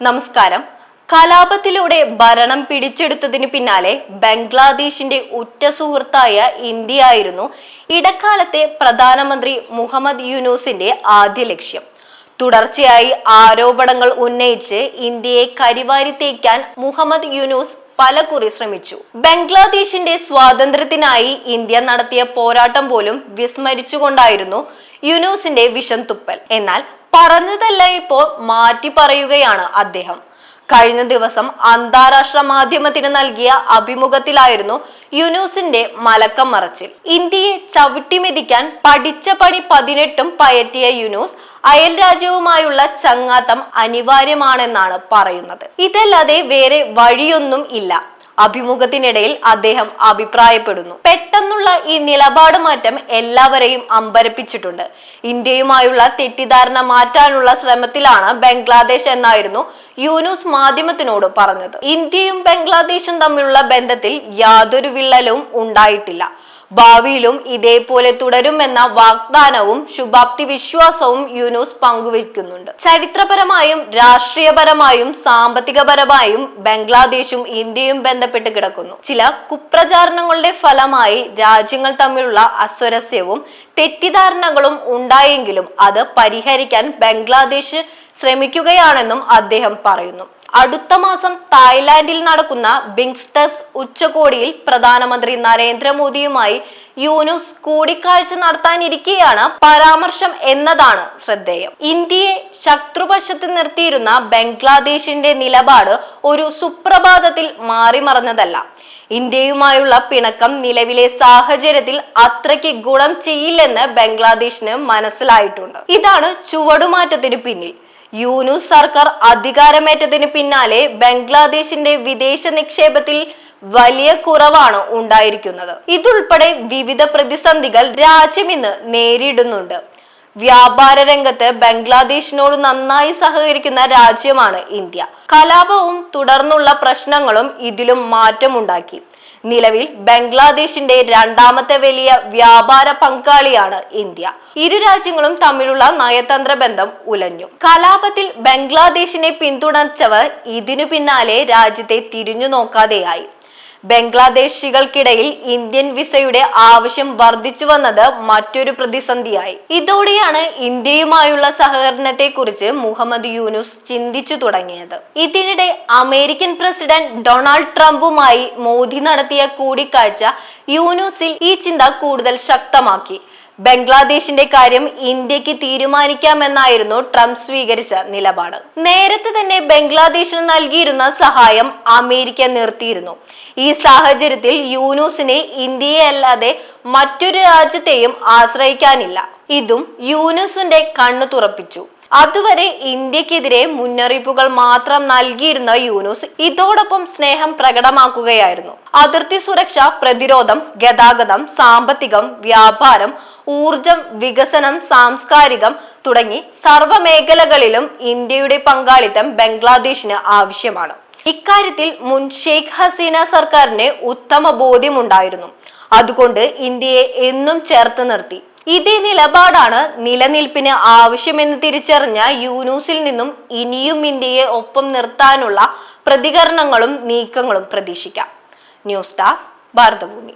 നമസ്കാരം. കലാപത്തിലൂടെ ഭരണം പിടിച്ചെടുത്തതിന് പിന്നാലെ ബംഗ്ലാദേശിന്റെ ഉറ്റ സുഹൃത്തായ ഇന്ത്യയായിരുന്നു ഇടക്കാലത്തെ പ്രധാനമന്ത്രി മുഹമ്മദ് യൂനൂസിന്റെ ആദ്യ ലക്ഷ്യം. തുടർച്ചയായി ആരോപണങ്ങൾ ഉന്നയിച്ച് ഇന്ത്യയെ കരിവാരി തേക്കാൻ മുഹമ്മദ് യൂനൂസ് പലകുറി ശ്രമിച്ചു. ബംഗ്ലാദേശിന്റെ സ്വാതന്ത്ര്യത്തിനായി ഇന്ത്യ നടത്തിയ പോരാട്ടം പോലും വിസ്മരിച്ചുകൊണ്ടായിരുന്നു യുനൂസിന്റെ വിഷം തുപ്പൽ. എന്നാൽ പറഞ്ഞതല്ല ഇപ്പോൾ മാറ്റി പറയുകയാണ് അദ്ദേഹം. കഴിഞ്ഞ ദിവസം അന്താരാഷ്ട്ര മാധ്യമത്തിന് നൽകിയ അഭിമുഖത്തിലായിരുന്നു യുനൂസിന്റെ മലക്കം മറച്ചിൽ. ഇന്ത്യയെ ചവിട്ടിമെതിക്കാൻ പഠിച്ച പണി പതിനെട്ടും പയറ്റിയ യുനൂസ് അയൽ രാജ്യവുമായുള്ള ചങ്ങാത്തം അനിവാര്യമാണെന്നാണ് പറയുന്നത്. ഇതല്ലാതെ വേറെ വഴിയൊന്നും ഇല്ല. അഭിമുഖത്തിനിടയിൽ അദ്ദേഹം അഭിപ്രായപ്പെടുന്നു. പെട്ടെന്നുള്ള ഈ നിലപാട് മാറ്റം എല്ലാവരെയും അമ്പരപ്പിച്ചിട്ടുണ്ട്. ഇന്ത്യയുമായുള്ള തെറ്റിദ്ധാരണ മാറ്റാനുള്ള ശ്രമത്തിലാണ് ബംഗ്ലാദേശ് എന്നായിരുന്നു യൂനൂസ് മാധ്യമത്തിനോട് പറഞ്ഞത്. ഇന്ത്യയും ബംഗ്ലാദേശും തമ്മിലുള്ള ബന്ധത്തിൽ യാതൊരു വിള്ളലും ഉണ്ടായിട്ടില്ല. ഭാവിയിലും ഇതേപോലെ തുടരുമെന്ന വാഗ്ദാനവും ശുഭാപ്തി വിശ്വാസവും യൂനൂസ് പങ്കുവയ്ക്കുന്നുണ്ട്. ചരിത്രപരമായും രാഷ്ട്രീയപരമായും സാമ്പത്തികപരമായും ബംഗ്ലാദേശും ഇന്ത്യയും ബന്ധപ്പെട്ട് കിടക്കുന്നു. ചില കുപ്രചാരണങ്ങളുടെ ഫലമായി രാജ്യങ്ങൾ തമ്മിലുള്ള അസ്വരസ്യവും തെറ്റിദ്ധാരണകളും ഉണ്ടായെങ്കിലും അത് പരിഹരിക്കാൻ ബംഗ്ലാദേശ് ശ്രമിക്കുകയാണെന്നും അദ്ദേഹം പറയുന്നു. അടുത്ത മാസം തായ്ലാന്റിൽ നടക്കുന്ന ബിങ്സ്റ്റസ് ഉച്ചകോടിയിൽ പ്രധാനമന്ത്രി നരേന്ദ്രമോദിയുമായി യൂനുസ് കൂടിക്കാഴ്ച നടത്താനിരിക്കെയാണ് പരാമർശം എന്നതാണ് ശ്രദ്ധേയം. ഇന്ത്യയെ ശത്രുപക്ഷത്ത് നിർത്തിയിരുന്ന ബംഗ്ലാദേശിന്റെ നിലപാട് ഒരു സുപ്രഭാതത്തിൽ മാറിമറഞ്ഞതല്ല. ഇന്ത്യയുമായുള്ള പിണക്കം നിലവിലെ സാഹചര്യത്തിൽ അത്രയ്ക്ക് ഗുണം ചെയ്യില്ലെന്ന് ബംഗ്ലാദേശിന് മനസ്സിലായിട്ടുണ്ട്. ഇതാണ് ചുവടുമാറ്റത്തിന് പിന്നിൽ. യൂനുസ് സർക്കാർ അധികാരമേറ്റതിന് പിന്നാലെ ബംഗ്ലാദേശിന്റെ വിദേശ നിക്ഷേപത്തിൽ വലിയ കുറവാണ് ഉണ്ടായിരിക്കുന്നത്. ഇതുൾപ്പെടെ വിവിധ പ്രതിസന്ധികൾ രാജ്യം ഇന്ന് നേരിടുന്നുണ്ട്. വ്യാപാര രംഗത്ത് ബംഗ്ലാദേശിനോട് നന്നായി സഹകരിക്കുന്ന രാജ്യമാണ് ഇന്ത്യ. കലാപവും തുടർന്നുള്ള പ്രശ്നങ്ങളും ഇതിലും മാറ്റമുണ്ടാക്കി. നിലവിൽ ബംഗ്ലാദേശിന്റെ രണ്ടാമത്തെ വലിയ വ്യാപാര പങ്കാളിയാണ് ഇന്ത്യ. ഇരു രാജ്യങ്ങളും തമ്മിലുള്ള നയതന്ത്ര ബന്ധം ഉലഞ്ഞു. കലാപത്തിൽ ബംഗ്ലാദേശിനെ പിന്തുണച്ചവർ ഇതിനു പിന്നാലെ രാജ്യത്തെ തിരിഞ്ഞു നോക്കാതെയായി. ബംഗ്ലാദേശികൾക്കിടയിൽ ഇന്ത്യൻ വിസയുടെ ആവശ്യം വർദ്ധിച്ചു വന്നത് മറ്റൊരു പ്രതിസന്ധിയായി. ഇതോടെയാണ് ഇന്ത്യയുമായുള്ള സഹകരണത്തെ കുറിച്ച് മുഹമ്മദ് യൂനുസ് ചിന്തിച്ചു തുടങ്ങിയത്. ഇതിനിടെ അമേരിക്കൻ പ്രസിഡന്റ് ഡൊണാൾഡ് ട്രംപുമായി മോദി നടത്തിയ കൂടിക്കാഴ്ച യൂനുസിൽ ഈ ചിന്ത കൂടുതൽ ശക്തമാക്കി. ബംഗ്ലാദേശിന്റെ കാര്യം ഇന്ത്യയ്ക്ക് തീരുമാനിക്കാമെന്നായിരുന്നു ട്രംപ് സ്വീകരിച്ച നിലപാട്. നേരത്തെ തന്നെ ബംഗ്ലാദേശിന് നൽകിയിരുന്ന സഹായം അമേരിക്ക നിർത്തിയിരുന്നു. ഈ സാഹചര്യത്തിൽ യൂനൂസിനെ ഇന്ത്യയെ അല്ലാതെ മറ്റൊരു രാജ്യത്തെയും ആശ്രയിക്കാനില്ല. ഇതും യൂനുസിന്റെ കണ്ണു തുറപ്പിച്ചു. അതുവരെ ഇന്ത്യക്കെതിരെ മുന്നറിയിപ്പുകൾ മാത്രം നൽകിയിരുന്ന യൂനുസ് ഇതോടൊപ്പം സ്നേഹം പ്രകടമാക്കുകയായിരുന്നു. അതിർത്തി സുരക്ഷ പ്രതിരോധം ഗതാഗതം സാമ്പത്തികം വ്യാപാരം ഊർജം വികസനം സാംസ്കാരികം തുടങ്ങി സർവ മേഖലകളിലും ഇന്ത്യയുടെ പങ്കാളിത്തം ബംഗ്ലാദേശിന് ആവശ്യമാണ്. ഇക്കാര്യത്തിൽ മുൻ ഷെയ്ഖ് ഹസീന സർക്കാരിന് ഉത്തമ ബോധ്യമുണ്ടായിരുന്നു. അതുകൊണ്ട് ഇന്ത്യയെ എന്നും ചേർത്ത് നിർത്തി. ഇതേ നിലപാടാണ് നിലനിൽപ്പിന് ആവശ്യമെന്ന് തിരിച്ചറിഞ്ഞ യൂനൂസിൽ നിന്നും ഇനിയും ഇന്ത്യയെ ഒപ്പം നിർത്താനുള്ള പ്രതികരണങ്ങളും നീക്കങ്ങളും പ്രതീക്ഷിക്കാം. News desk Bharathabhoomi.